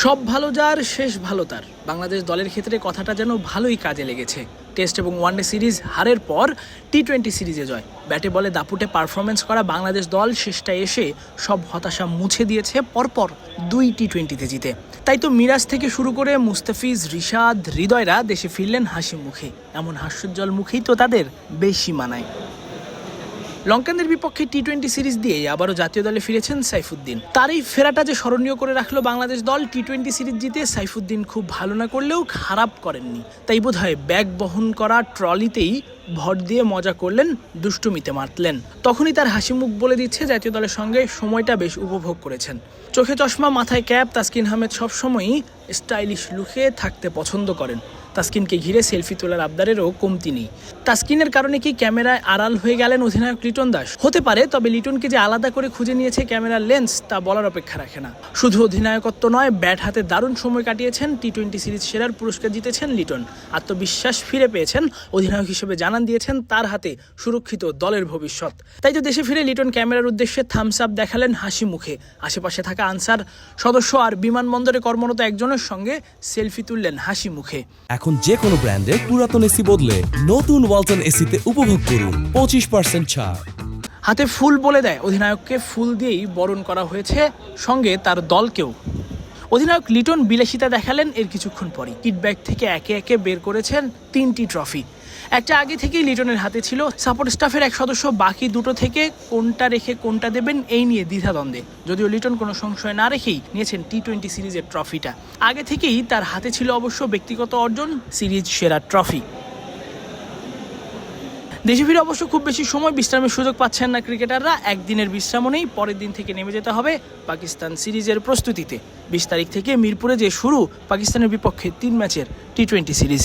সব ভালো যার, শেষ ভালো তার। বাংলাদেশ দলের ক্ষেত্রে কথাটা যেন ভালোই কাজে লেগেছে। টেস্ট এবং ওয়ানডে সিরিজ হারের পর টি টোয়েন্টি সিরিজে জয়। ব্যাটে বলে দাপুটে পারফরমেন্স করা বাংলাদেশ দল শেষটা এসে সব হতাশা মুছে দিয়েছে পরপর দুই টি টোয়েন্টিতে জিতে। তাই তো মিরাজ থেকে শুরু করে মুস্তাফিজ, রিশাদ, হৃদয়রা দেশে ফিরলেন হাসি মুখে। এমন হাস্যোজ্জ্বল মুখেই তো তাদের বেশি মানায়। লঙ্কানদের বিপক্ষে টি টোয়েন্টি সিরিজ দিয়ে আবারও জাতীয় দলে ফিরেছেন সাইফুদ্দিন। তার এই ফেরাটা যে স্মরণীয় করে রাখল বাংলাদেশ দল টি টোয়েন্টি সিরিজ জিতে সাইফুদ্দিন খুব ভালো না করলেও খারাপ করেননি। তাই বোধ হয় ব্যাগ বহন করা ট্রলিতেই ভর দিয়ে মজা করলেন, দুষ্টুমিতে মাতলেন। তখনই তার হাসি মুখ বলে দিচ্ছে জাতীয় দলের সঙ্গে সময়টা বেশ উপভোগ করেছেন। চোখে চশমা, মাথায় ক্যাপ, তাসকিন আহমেদ সবসময়ই স্টাইলিশ লুকে থাকতে পছন্দ করেন। তাসকিনকে ঘিরে সেলফি তোলার আবদারেরও কমতি নেই। তাসকিনের কারণে কি ক্যামেরায় আড়াল হয়ে গেলেন অধিনায়ক লিটন দাস? হতে পারে, তবে লিটনকে যে আলাদা করে খুঁজে নিয়েছে ক্যামেরার লেন্স, তা বলার অপেক্ষা রাখে না। শুধু অধিনায়কত্ব নয়, ব্যাট হাতে দারুণ সময় কাটিয়েছেন, টি টোয়েন্টি সিরিজ সেরার পুরস্কার জিতেছেন লিটন। আত্মবিশ্বাস ফিরে পেয়েছেন অধিনায়ক হিসেবে জানান দিয়েছেন তার হাতে সুরক্ষিত দলের ভবিষ্যৎ। তাই তো দেশে ফিরে লিটন ক্যামেরার উদ্দেশ্যে থামস আপ দেখালেন হাসি মুখে। আশেপাশে থাকা আনসার সদস্য আর বিমানবন্দরে কর্মরত একজনের সঙ্গে সেলফি তুললেন হাসি মুখে। এখন যে কোনো ব্র্যান্ডের পুরাতন এসি বদলে নতুন ওয়ালটন এসিতে উপভোগ করুন পঁচিশ পার্সেন্ট ছাড়। হাতে ফুল বলে দেয় অধিনায়ককে ফুল দিয়েই বরণ করা হয়েছে সঙ্গে তার দলকেও। অধিনায়ক লিটন বিলাসিতা দেখালেন এর কিছুক্ষণ পরই। কিট ব্যাগ থেকে একে একে বের করেছেন তিনটি ট্রফি। একটা আগে থেকেই লিটনের হাতে ছিল সাপোর্ট স্টাফের এক সদস্য, বাকি দুটো থেকে কোনটা রেখে কোনটা দেবেন এই নিয়ে দ্বিধাদ্বন্দ্বে। যদিও লিটন কোনো সংশয় না রেখেই নিয়েছেন টি টোয়েন্টি সিরিজের ট্রফিটা। আগে থেকেই তার হাতে ছিল অবশ্য ব্যক্তিগত অর্জন, সিরিজ সেরা ট্রফি। দেশে ফিরে অবশ্য খুব বেশি সময় বিশ্রামের সুযোগ পাচ্ছেন না ক্রিকেটাররা। একদিনের বিশ্রামও নেই, পরের দিন থেকে নেমে যেতে হবে পাকিস্তান সিরিজের প্রস্তুতিতে। বিশ তারিখ থেকে মিরপুরে যে শুরু, পাকিস্তানের বিপক্ষে তিন ম্যাচের T twenty series.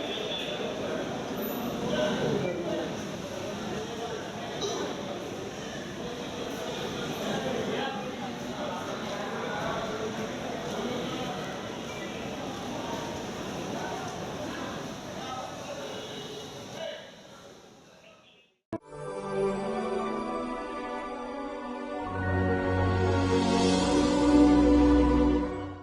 lugar.